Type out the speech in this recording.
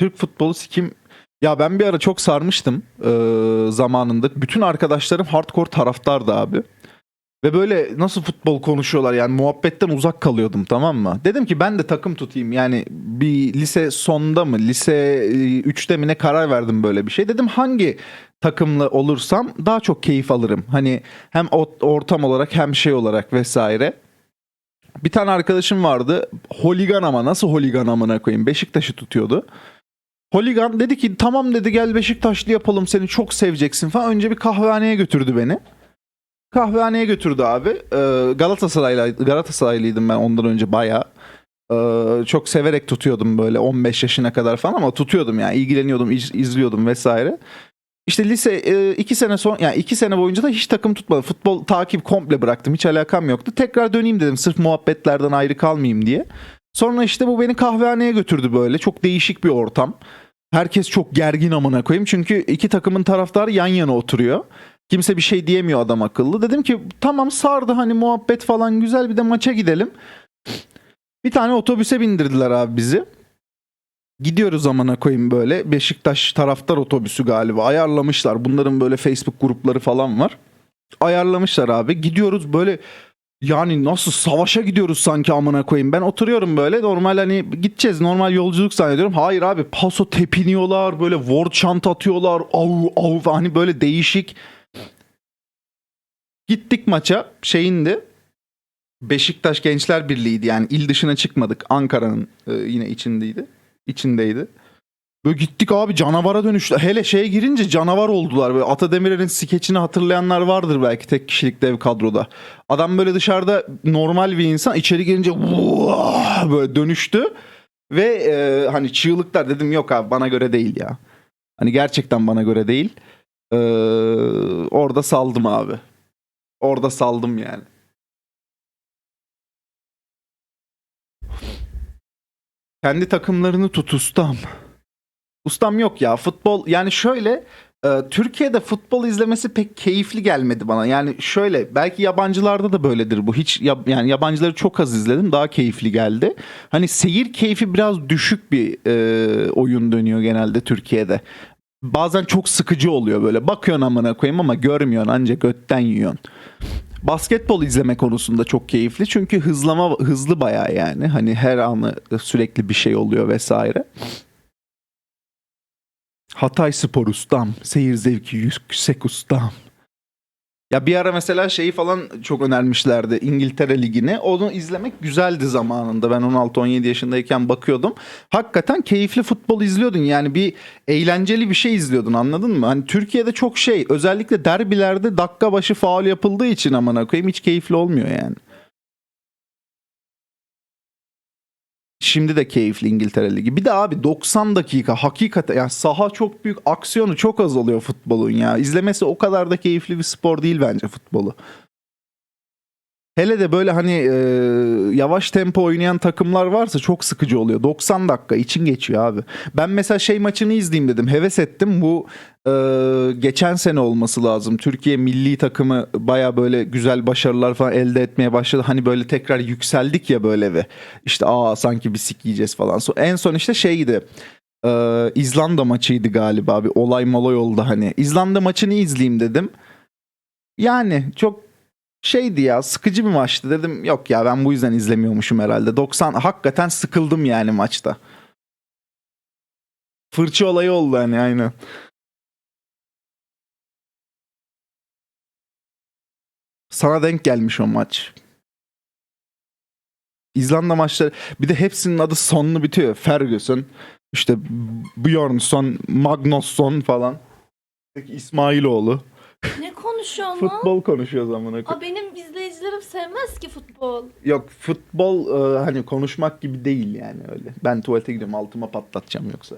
Türk futbolu sikim ya ben bir ara çok sarmıştım e, zamanında. Bütün arkadaşlarım hardcore taraftardı abi. Ve böyle nasıl futbol konuşuyorlar yani muhabbetten uzak kalıyordum tamam mı? Dedim ki ben de takım tutayım yani bir lise sonda mı lise 3'te mi ne karar verdim böyle bir şey. Dedim hangi takımlı olursam daha çok keyif alırım. Hani hem ortam olarak hem şey olarak vesaire. Bir tane arkadaşım vardı. Holigan ama nasıl holigan amına koyayım? Beşiktaş'ı tutuyordu. Holigan dedi ki tamam dedi gel Beşiktaşlı yapalım seni çok seveceksin falan. Önce bir kahvehaneye götürdü beni. Kahvehaneye götürdü abi. Ee, Galatasaraylı Galatasaraylıydım ben ondan önce bayağı. Ee, çok severek tutuyordum böyle 15 yaşına kadar falan ama tutuyordum yani ilgileniyordum, iz- izliyordum vesaire. İşte lise e, iki sene son yani iki sene boyunca da hiç takım tutmadım. Futbol takip komple bıraktım. Hiç alakam yoktu. Tekrar döneyim dedim sırf muhabbetlerden ayrı kalmayayım diye. Sonra işte bu beni kahvehaneye götürdü böyle. Çok değişik bir ortam. Herkes çok gergin amına koyayım. Çünkü iki takımın taraftarı yan yana oturuyor. Kimse bir şey diyemiyor adam akıllı. Dedim ki tamam sardı hani muhabbet falan güzel bir de maça gidelim. Bir tane otobüse bindirdiler abi bizi. Gidiyoruz amına koyayım böyle. Beşiktaş taraftar otobüsü galiba. Ayarlamışlar. Bunların böyle Facebook grupları falan var. Ayarlamışlar abi. Gidiyoruz böyle yani nasıl savaşa gidiyoruz sanki amına koyayım. Ben oturuyorum böyle normal hani gideceğiz normal yolculuk zannediyorum. Hayır abi paso tepiniyorlar böyle war chant atıyorlar. Av av hani böyle değişik. Gittik maça şeyindi. Beşiktaş Gençler Birliği'ydi yani il dışına çıkmadık. Ankara'nın e, yine içindeydi. içindeydi. Böyle gittik abi canavara dönüştü. Hele şeye girince canavar oldular. Böyle Atademir'in skeçini hatırlayanlar vardır belki tek kişilik dev kadroda. Adam böyle dışarıda normal bir insan içeri girince böyle dönüştü. Ve e, hani çığlıklar dedim yok abi bana göre değil ya. Hani gerçekten bana göre değil. Ee, orada saldım abi. Orada saldım yani. Kendi takımlarını tut ustam. Ustam yok ya futbol yani şöyle e, Türkiye'de futbol izlemesi pek keyifli gelmedi bana. Yani şöyle belki yabancılarda da böyledir bu. Hiç yab- yani yabancıları çok az izledim daha keyifli geldi. Hani seyir keyfi biraz düşük bir e, oyun dönüyor genelde Türkiye'de. Bazen çok sıkıcı oluyor böyle. Bakıyorsun amına koyayım ama görmüyorsun ancak götten yiyorsun. Basketbol izleme konusunda çok keyifli çünkü hızlama hızlı bayağı yani. Hani her anı sürekli bir şey oluyor vesaire. Hatay Spor ustam. Seyir zevki yüksek ustam. Ya bir ara mesela şeyi falan çok önermişlerdi İngiltere Ligi'ni. Onu izlemek güzeldi zamanında. Ben 16-17 yaşındayken bakıyordum. Hakikaten keyifli futbol izliyordun. Yani bir eğlenceli bir şey izliyordun anladın mı? Hani Türkiye'de çok şey özellikle derbilerde dakika başı faul yapıldığı için amına koyayım hiç keyifli olmuyor yani. Şimdi de keyifli İngiltere Ligi. Bir de abi 90 dakika hakikaten yani saha çok büyük aksiyonu çok az oluyor futbolun ya. İzlemesi o kadar da keyifli bir spor değil bence futbolu. Hele de böyle hani e, yavaş tempo oynayan takımlar varsa çok sıkıcı oluyor. 90 dakika için geçiyor abi. Ben mesela şey maçını izleyeyim dedim. Heves ettim. Bu e, geçen sene olması lazım. Türkiye milli takımı baya böyle güzel başarılar falan elde etmeye başladı. Hani böyle tekrar yükseldik ya böyle ve işte aa sanki bir sik yiyeceğiz falan. So- en son işte şeydi. E, İzlanda maçıydı galiba. Bir olay molay oldu hani. İzlanda maçını izleyeyim dedim. Yani çok şeydi ya sıkıcı bir maçtı. Dedim yok ya ben bu yüzden izlemiyormuşum herhalde. 90 hakikaten sıkıldım yani maçta. Fırça olayı oldu hani aynen. Sana denk gelmiş o maç. İzlanda maçları bir de hepsinin adı sonlu bitiyor. Ferguson işte Bjornsson Magnusson falan. İsmailoğlu Ne konuşuyor lan? futbol konuşuyor zamana Aa, benim izleyicilerim sevmez ki futbol. Yok futbol e, hani konuşmak gibi değil yani öyle. Ben tuvalete gidiyorum altıma patlatacağım yoksa.